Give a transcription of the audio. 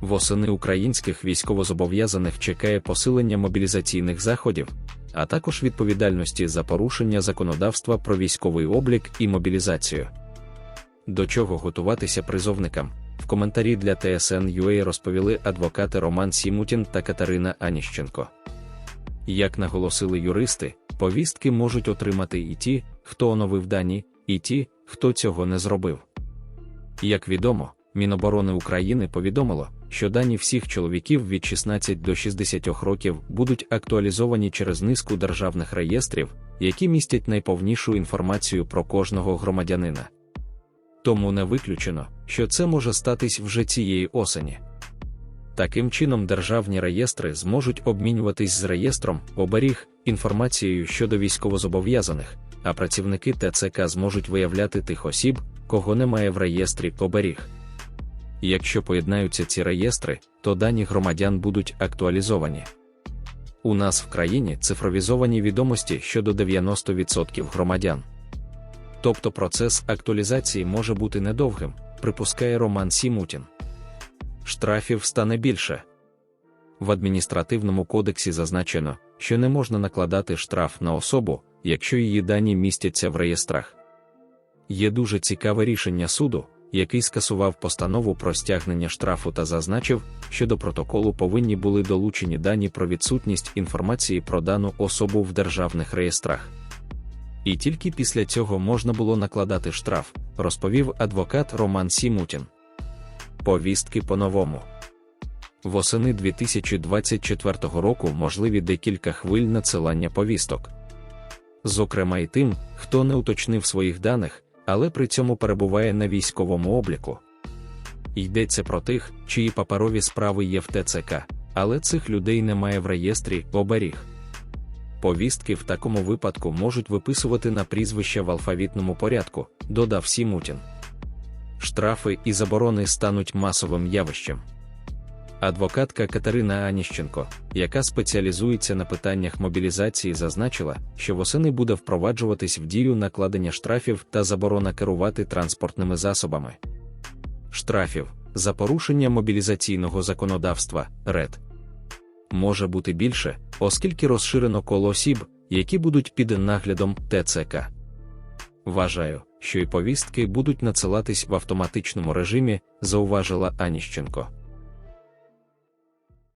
Восени українських військовозобов'язаних чекає посилення мобілізаційних заходів, а також відповідальності за порушення законодавства про військовий облік і мобілізацію. До чого готуватися призовникам? В коментарі для TSN.ua розповіли адвокати Роман Сімутін та Катерина Аніщенко. Як наголосили юристи, повістки можуть отримати і ті, хто оновив дані, і ті, хто цього не зробив. Як відомо, Міноборони України повідомило, що дані всіх чоловіків від 16 до 60 років будуть актуалізовані через низку державних реєстрів, які містять найповнішу інформацію про кожного громадянина. Тому не виключено, що це може статись вже цієї осені. Таким чином, державні реєстри зможуть обмінюватись з реєстром оберіг інформацією щодо військовозобов'язаних, а працівники ТЦК зможуть виявляти тих осіб, кого немає в реєстрі оберіг. Якщо поєднаються ці реєстри, то дані громадян будуть актуалізовані. У нас в країні цифровізовані відомості щодо 90% громадян. Тобто процес актуалізації може бути недовгим, припускає Роман Сімутін. Штрафів стане більше. В адміністративному кодексі зазначено, що не можна накладати штраф на особу, якщо її дані містяться в реєстрах. Є дуже цікаве рішення суду, який скасував постанову про стягнення штрафу та зазначив, що до протоколу повинні були долучені дані про відсутність інформації про дану особу в державних реєстрах. І тільки після цього можна було накладати штраф, розповів адвокат Роман Сімутін. Повістки по-новому. Восени 2024 року можливі декілька хвиль надсилання повісток. Зокрема, й тим, хто не уточнив своїх даних, але при цьому перебуває на військовому обліку. Йдеться про тих, чиї паперові справи є в ТЦК, але цих людей немає в реєстрі оберіг. Повістки в такому випадку можуть виписувати на прізвища в алфавітному порядку, додав Сімутін. Штрафи і заборони стануть масовим явищем. Адвокатка Катерина Аніщенко, яка спеціалізується на питаннях мобілізації, зазначила, що восени буде впроваджуватись в дію накладення штрафів та заборона керувати транспортними засобами. Штрафів за порушення мобілізаційного законодавства РЕД може бути більше, оскільки розширено коло осіб, які будуть під наглядом ТЦК. Вважаю, що і повістки будуть надсилатись в автоматичному режимі, зауважила Аніщенко.